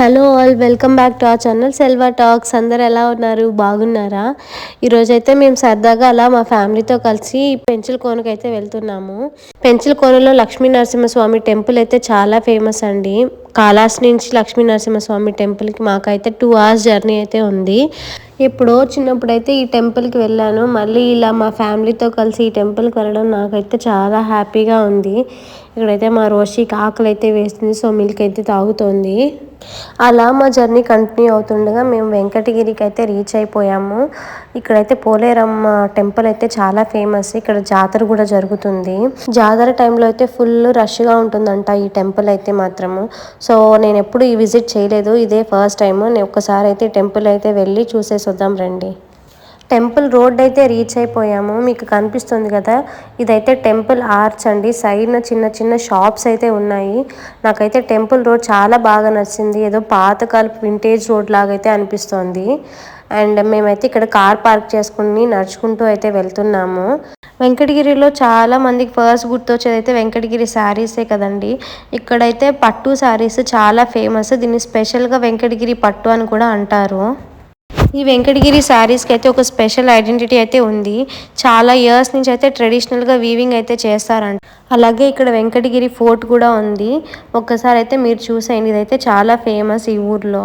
Hello all welcome back to our channel Selva talks. అందరు ఎలా ఉన్నారు? బాగున్నారా? ఈరోజైతే మేము సరదాగా అలా మా ఫ్యామిలీతో కలిసి పెంచుల కోనకు అయితే వెళ్తున్నాము. పెంచుల కోనలో లక్ష్మీ నరసింహస్వామి టెంపుల్ అయితే చాలా ఫేమస్ అండి. కాలాస్ నుంచి లక్ష్మీ నరసింహస్వామి టెంపుల్కి మాకైతే టూ అవర్స్ జర్నీ అయితే ఉంది. ఎప్పుడో చిన్నప్పుడు అయితే ఈ టెంపుల్కి వెళ్ళాను. మళ్ళీ ఇలా మా ఫ్యామిలీతో కలిసి ఈ టెంపుల్కి వెళ్ళడం నాకైతే చాలా హ్యాపీగా ఉంది. ఇక్కడైతే మా రోషికి ఆకలి అయితే వేస్తుంది సో మిల్క్ అయితే తాగుతోంది. అలా మా జర్నీ కంటిన్యూ అవుతుండగా మేము వెంకటగిరికి అయితే రీచ్ అయిపోయాము. ఇక్కడైతే పోలేరమ్మ టెంపుల్ అయితే చాలా ఫేమస్. ఇక్కడ జాతర కూడా జరుగుతుంది. జాతర టైంలో అయితే ఫుల్ రష్గా ఉంటుందంట ఈ టెంపుల్ అయితే మాత్రము. సో నేను ఎప్పుడు ఈ విజిట్ చేయలేదు. ఇదే ఫస్ట్ టైం నేను ఒక్కసారి అయితే టెంపుల్ అయితే వెళ్ళి చూసేసి వద్దాం రండి. టెంపుల్ రోడ్ అయితే రీచ్ అయిపోయాము. మీకు కనిపిస్తుంది కదా ఇదైతే టెంపుల్ ఆర్చ్ అండి. సైడ్న చిన్న చిన్న షాప్స్ అయితే ఉన్నాయి. నాకైతే టెంపుల్ రోడ్ చాలా బాగా నచ్చింది. ఏదో పాతకాలపు వింటేజ్ రోడ్ లాగా అయితే అనిపిస్తోంది. అండ్ మేమైతే ఇక్కడ కార్ పార్క్ చేసుకుని నడుచుకుంటూ అయితే వెళ్తున్నాము. వెంకటగిరిలో చాలా మందికి ఫస్ట్ గుర్తొచ్చేది అయితే వెంకటగిరి శారీసే కదండి. ఇక్కడైతే పట్టు శారీస్ చాలా ఫేమస్. దీన్ని స్పెషల్గా వెంకటగిరి పట్టు అని కూడా అంటారు. ఈ వెంకటగిరి శారీస్కి అయితే ఒక స్పెషల్ ఐడెంటిటీ అయితే ఉంది. చాలా ఇయర్స్ నుంచి అయితే ట్రెడిషనల్గా వీవింగ్ అయితే చేస్తారంట. అలాగే ఇక్కడ వెంకటగిరి ఫోర్ట్ కూడా ఉంది. ఒక్కసారి అయితే మీరు చూసేయండి. ఇదైతే చాలా ఫేమస్ ఈ ఊర్లో.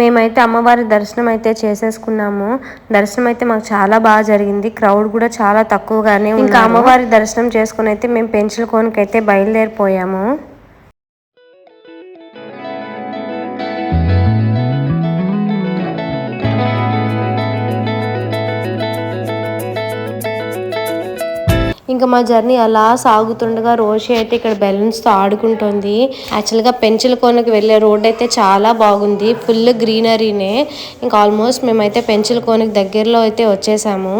మేమైతే అమ్మవారి దర్శనం అయితే చేసేసుకున్నాము. దర్శనం అయితే మాకు చాలా బాగా జరిగింది. క్రౌడ్ కూడా చాలా తక్కువగానే ఇంకా అమ్మవారి దర్శనం చేసుకుని అయితే మేము పెంచుల కోనకి అయితే బయలుదేరిపోయాము. ఇంకా మా జర్నీ అలా సాగుతుండగా రోషి అయితే ఇక్కడ బెలూన్స్తో ఆడుకుంటుంది. యాక్చువల్గా పెంచుల కోనకి వెళ్ళే రోడ్ అయితే చాలా బాగుంది. ఫుల్ గ్రీనరీనే. ఇంకా ఆల్మోస్ట్ మేమైతే పెంచుల కోనకి దగ్గరలో అయితే వచ్చేసాము.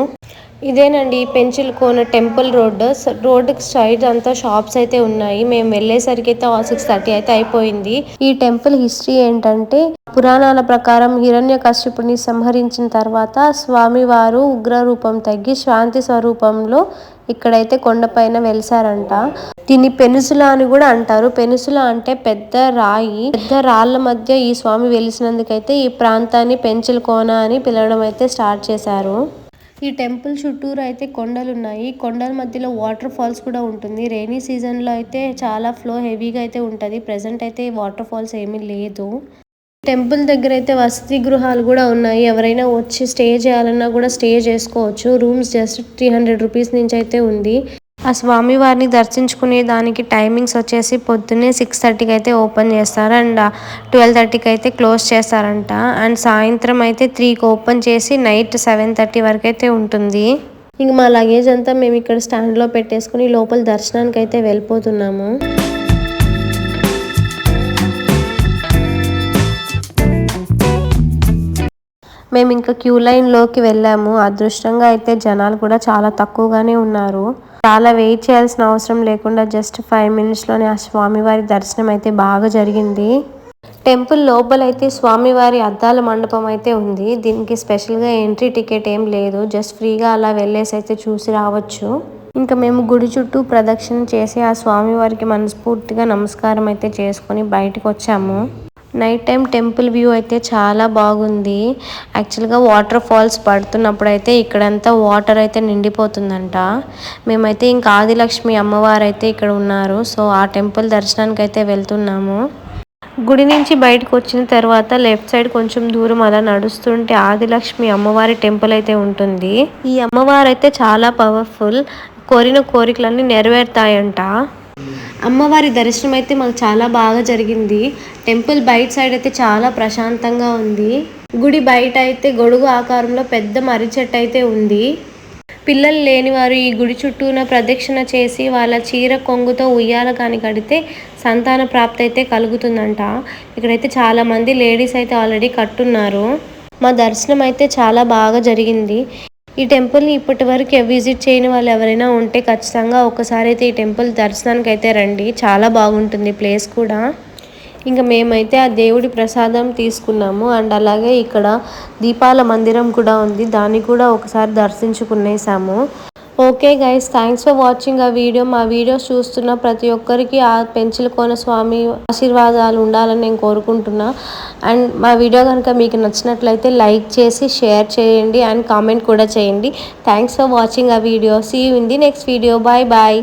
ఇదేనండి పెంచిల్ కోన టెంపుల్ రోడ్. రోడ్డుకి సైడ్ అంతా షాప్స్ అయితే ఉన్నాయి. మేము వెళ్ళేసరికి అయితే సిక్స్ థర్టీ అయితే అయిపోయింది. ఈ టెంపుల్ హిస్టరీ ఏంటంటే పురాణాల ప్రకారం హిరణ్య కశ్యపుని సంహరించిన తర్వాత స్వామివారు ఉగ్ర రూపం తగ్గి శాంతి స్వరూపంలో ఇక్కడైతే కొండపైన వెలిసారంట. దీన్ని పెనుసుల అని కూడా అంటారు. పెనుసుల అంటే పెద్ద రాయి. పెద్ద రాళ్ళ మధ్య ఈ స్వామి వెలిసినందుకైతే ఈ ప్రాంతాన్ని పెంచుల కోన అని పిలవడం అయితే స్టార్ట్ చేశారు. ఈ టెంపుల్ చుట్టూరు అయితే కొండలు ఉన్నాయి కొండల మధ్యలో వాటర్ ఫాల్స్ కూడా ఉంటుంది. రైనీ సీజన్లో అయితే చాలా ఫ్లో హెవీగా అయితే ఉంటుంది. ప్రజెంట్ అయితే వాటర్ ఫాల్స్ ఏమీ లేదు. టెంపుల్ దగ్గర అయితే వసతి గృహాలు కూడా ఉన్నాయి. ఎవరైనా వచ్చి స్టే చేయాలన్నా కూడా స్టే చేసుకోవచ్చు. Rooms just three hundred rupees నుంచి అయితే ఉంది. ఆ స్వామివారిని దర్శించుకునే దానికి టైమింగ్స్ వచ్చేసి పొద్దున్నే సిక్స్ థర్టీకి అయితే ఓపెన్ చేస్తారు. అండ్ ట్వెల్వ్ థర్టీకి అయితే క్లోజ్ చేస్తారంట. అండ్ సాయంత్రం అయితే త్రీకి ఓపెన్ చేసి నైట్ సెవెన్ థర్టీ వరకు అయితే ఉంటుంది. ఇంక మా లగేజ్ అంతా మేము ఇక్కడ స్టాండ్లో పెట్టేసుకుని లోపల దర్శనానికి అయితే వెళ్ళిపోతున్నాము. మేము ఇంకా క్యూ లైన్లోకి వెళ్ళాము. అదృష్టంగా అయితే జనాలు కూడా చాలా తక్కువగానే ఉన్నారు. చాలా వెయిట్ చేయాల్సిన అవసరం లేకుండా జస్ట్ ఫైవ్ మినిట్స్లోనే ఆ స్వామివారి దర్శనం అయితే బాగా జరిగింది. టెంపుల్ లోపలైతే స్వామివారి అద్దాల మండపం అయితే ఉంది. దీనికి స్పెషల్గా ఎంట్రీ టికెట్ ఏం లేదు. జస్ట్ ఫ్రీగా అలా వెళ్ళేసి అయితే చూసి రావచ్చు. ఇంకా మేము గుడి చుట్టూ ప్రదక్షిణ చేసి ఆ స్వామివారికి మనస్ఫూర్తిగా నమస్కారం అయితే చేసుకొని బయటకు వచ్చాము. నైట్ టైం టెంపుల్ వ్యూ అయితే చాలా బాగుంది. యాక్చువల్గా వాటర్ ఫాల్స్ పడుతున్నప్పుడు అయితే ఇక్కడంతా వాటర్ అయితే నిండిపోతుందంట. మేమైతే ఇంకా ఆదిలక్ష్మి అమ్మవారు అయితే ఇక్కడ ఉన్నారు. సో ఆ టెంపుల్ దర్శనానికి అయితే వెళ్తున్నాము. గుడి నుంచి బయటకు వచ్చిన తర్వాత లెఫ్ట్ సైడ్ కొంచెం దూరం అలా నడుస్తుంటే ఆదిలక్ష్మి అమ్మవారి టెంపుల్ అయితే ఉంటుంది. ఈ అమ్మవారు అయితే చాలా పవర్ఫుల్ కోరిన కోరికలన్నీ నెరవేరుతాయంట. అమ్మవారి దర్శనం అయితే మాకు చాలా బాగా జరిగింది. టెంపుల్ బయట సైడ్ అయితే చాలా ప్రశాంతంగా ఉంది. గుడి బయట అయితే గొడుగు ఆకారంలో పెద్ద మర్రి చెట్టు అయితే ఉంది. పిల్లలు లేని వారు ఈ గుడి చుట్టూన ప్రదక్షిణ చేసి వాళ్ళ చీర కొంగుతో ఉయ్యాల కాని కడితే సంతాన ప్రాప్తి అయితే కలుగుతుందంట. ఇక్కడైతే చాలామంది లేడీస్ అయితే ఆల్రెడీ కట్టున్నారు. మా దర్శనం అయితే చాలా బాగా జరిగింది. ఈ టెంపుల్ని ఇప్పటి వరకు విజిట్ చేయని వాళ్ళు ఎవరైనా ఉంటే ఖచ్చితంగా ఒకసారి అయితే ఈ టెంపుల్ దర్శనానికి అయితే రండి. చాలా బాగుంటుంది ప్లేస్ కూడా. ఇంకా మేమైతే ఆ దేవుడి ప్రసాదం తీసుకున్నాము. అండ్ అలాగే ఇక్కడ దీపాల మందిరం కూడా ఉంది. దాన్ని కూడా ఒకసారి దర్శించుకునేసాము. Okay guys thanks for watching ఆ వీడియో మా వీడియోస్ చూస్తున్న ప్రతి ఒక్కరికి ఆ పెంచుల కోన స్వామి ఆశీర్వాదాలు ఉండాలని నేను కోరుకుంటున్నా. అండ్ మా వీడియో కనుక మీకు నచ్చినట్లయితే లైక్ చేసి షేర్ చేయండి అండ్ కామెంట్ కూడా చేయండి. థ్యాంక్స్ ఫర్ వాచింగ్ ఆ video see you in the next video bye bye